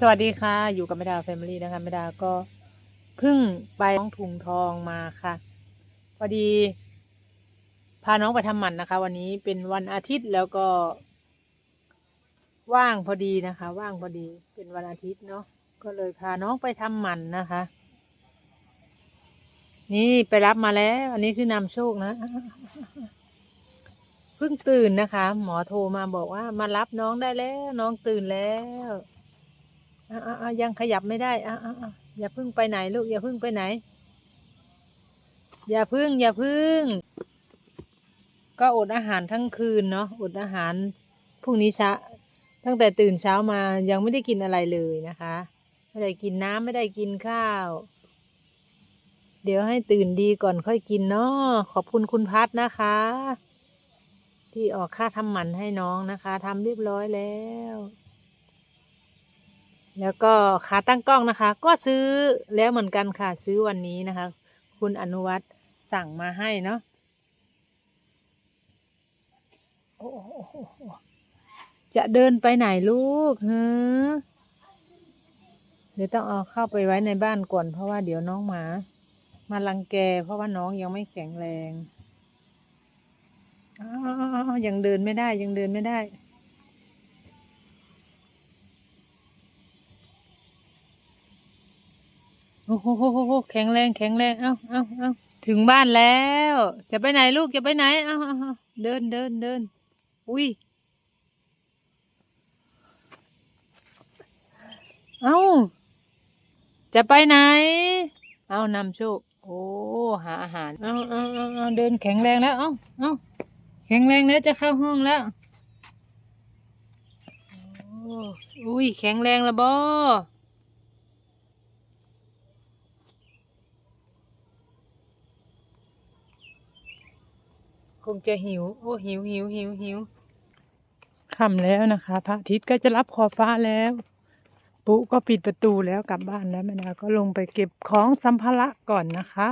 สวัสดีค่ะ อยู่กับแม่ดาแฟมิลี่นะคะแม่ดาก็เพิ่งไปน้องถุงทองมาค่ะ พอดี พาน้องไปทำหมันนะคะ วันนี้เป็นวันอาทิตย์แล้วก็ ว่างพอดีนะคะ ว่างพอดีเป็นวันอาทิตย์เนาะก็เลยพาน้องไปทำหมันนะคะ นี่ไปรับมาแล้ว อันนี้คือนำโชคนะเพิ่งตื่นนะคะ หมอโทรมาบอกว่ามารับน้องได้แล้ว น้องตื่นแล้ว อะอะอะยังขยับไม่ได้อะอะอะอย่าพึ่งไปไหนลูกอย่าพึ่งไปไหน อย่าพึ่งอย่าพึ่ง ก็อดอาหารทั้งคืนเนาะอดอาหารพรุ่งนี้เช้าตั้งแต่ตื่นเช้ามายังไม่ได้กินอะไรเลยนะคะ ไม่ได้กินน้ำไม่ได้กินข้าว เดี๋ยวให้ตื่นดีก่อนค่อยกินเนาะขอบคุณคุณพัดนะคะ ที่ออกค่าทำหมันให้น้องนะคะทำเรียบร้อยแล้ว แล้วก็ขาตั้งกล้องนะคะ ก็ซื้อแล้วเหมือนกันค่ะ ซื้อวันนี้นะคะ คุณอนุวัตรสั่งมาให้เนาะจะเดินไปไหนลูกฮะเดี๋ยวต้องเอาเข้าไปไว้ในบ้านก่อน เพราะว่าเดี๋ยวน้องหมา มารังแก เพราะว่าน้องยังไม่แข็งแรงอ้าวยังเดินไม่ได้ยังเดินไม่ได้ โอ้โหแข็งแรงแข็งแรง เอ้าเอ้าเอ้าถึงบ้านแล้ว จะไปไหนลูกจะไปไหน เอ้าเอ้าเดินเดินเดิน อุ้ย เอ้า จะไปไหน เอานำโชค โอ้ หาอาหาร เอาเอาเอาเอาเดินแข็งแรงแล้ว เอาเอาแข็งแรงแล้วจะเข้าห้องแล้วโอ้อุ้ย แข็งแรงแล้วบอ คงจะหิว โอ้หิวหิวหิวหิวค่ำแล้วนะคะ พระอาทิตย์ก็จะรับขอบฟ้าแล้ว ปุ๊ก็ปิดประตูแล้วกลับบ้านแล้วแม่ดาก็ลงไปเก็บของสัมภาระก่อนนะคะ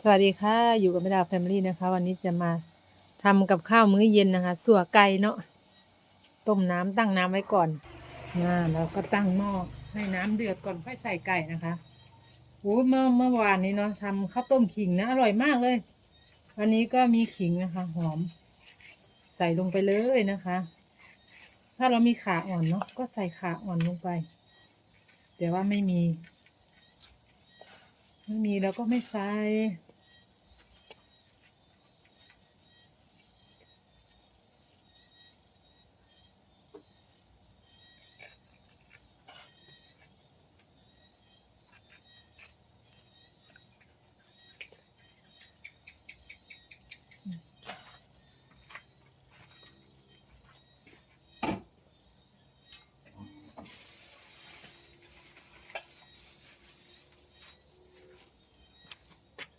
สวัสดีค่ะ อยู่กับแม่ดาแฟมิลี่นะคะ วันนี้จะมาทำกับข้าวมื้อเย็นนะคะสัวไก่เนาะต้มน้ำตั้งน้ำไว้ก่อนอ่าแล้วก็ตั้งหม้อให้น้ำเดือดก่อนค่อยใส่ไก่นะคะโอ้เมื่อเมื่อวานนี้เนาะทำข้าวต้มขิงนะอร่อยมากเลย อันนี้ก็มีขิงนะคะ หอม ใส่ลงไปเลยนะคะ ถ้าเรามีขาอ่อนเนาะก็ใส่ขาอ่อนลงไป แต่ว่าไม่มี ไม่มีเราก็ไม่ใส่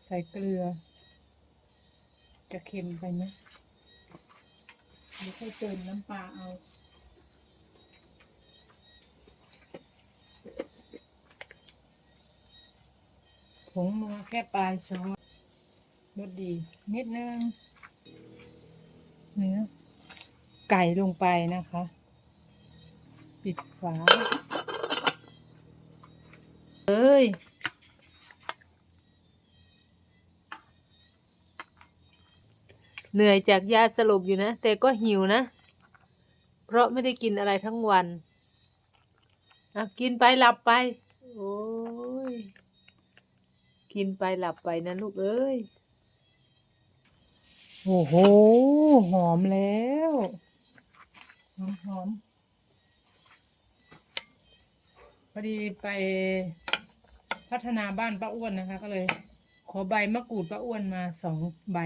ใส่เกลือ จะเค็มไปไหมเดี๋ยวค่เติมน้ำปลาเอาผงนัวแค่ปลายช้อนรสดี นิดนึง เนื้อ ไก่ลงไปนะคะ ปิดฝาเอ้ย เหนื่อยจากยาสลบอยู่นะ แต่ก็หิวนะ เพราะไม่ได้กินอะไรทั้งวันอะกินไปหลับไป โอ้ย กินไปหลับไปนะลูกเอ้ย โอ้โห หอมแล้วหอมหอมพอดีไปพัฒนาบ้านป้าอ้วนนะคะ ก็เลย ขอใบมะกรูดป้าอ้วนมาสองใบ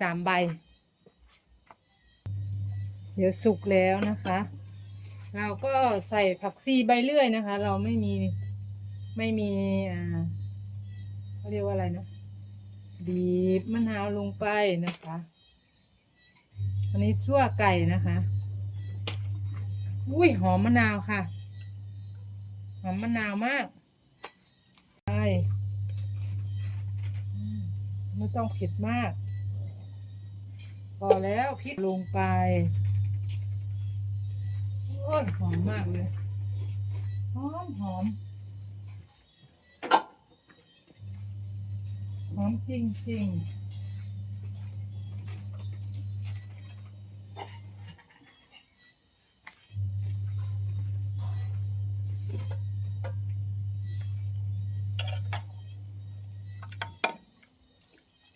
สามใบ เดี๋ยวสุกแล้วนะคะ เราก็ใส่ผักซีใบเลื่อยนะคะ เราไม่มีไม่มีอ่าเขาเรียกว่าอะไรนะบีบมะนาวลงไปนะคะ อันนี้ซั่วไก่นะคะ อุ้ยหอมมะนาวค่ะ หอมมะนาวมากใช่ไม่ต้องเผ็ดมาก พอแล้วพริกลงไป โอ้ยหอมมากเลย หอมหอม หอมจริงจริง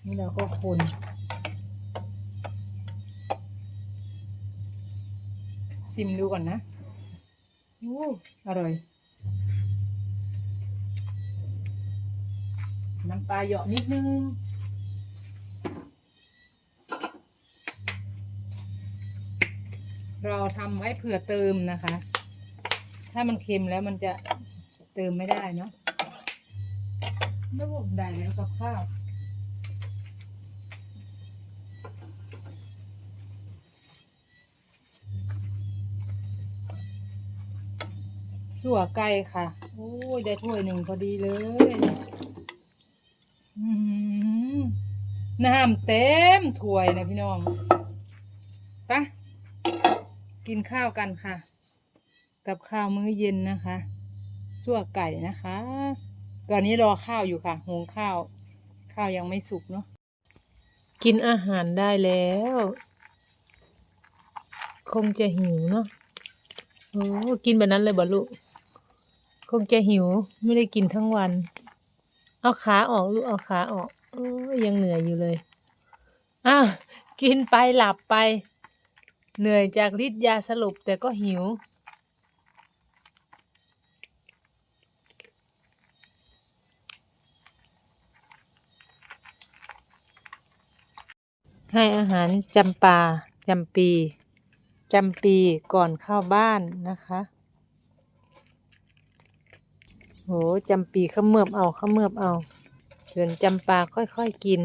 นี่เราก็คน ชิมดูก่อนนะอู้อร่อย น้ำปลาเหยาะนิดนึง เราทำไว้เผื่อเติมนะคะ ถ้ามันเค็มแล้วมันจะเติมไม่ได้เนาะระบบได้แล้วกับข้าว สัวไก่ค่ะ โอ้ยได้ถ้วยหนึ่งพอดีเลยน้ำเต็มถ้วยนะพี่น้องไปะกินข้าวกันค่ะ กับข้าวมื้อเย็นนะคะสัวไก่นะคะตอนนี้รอข้าวอยู่ค่ะหุงข้าว ข้าวยังไม่สุกเนาะกินอาหารได้แล้ว คงจะหิวเนาะโอ้กินแบบนั้นเลยบ่ลูก งจะหิวไม่ได้กินทั้งวัน เอาขาออกลูกเอาขาออกอยังเหนื่อยอยู่เลยอ้าวกินไปหลับไป เหนื่อยจากฤทธิ์ยาสลบแต่ก็หิว ให้อาหารจำปาจำปีจำปีก่อนเข้าบ้านนะคะ โหจำปีขมือบเอาขมือบเอา ส่วนจำปาค่อยๆกิน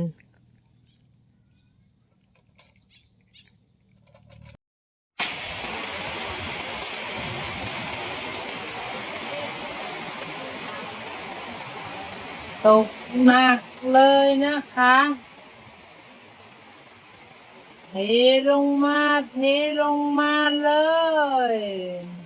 ตกหนักเลยนะคะเทลงมาเทลงมาเลย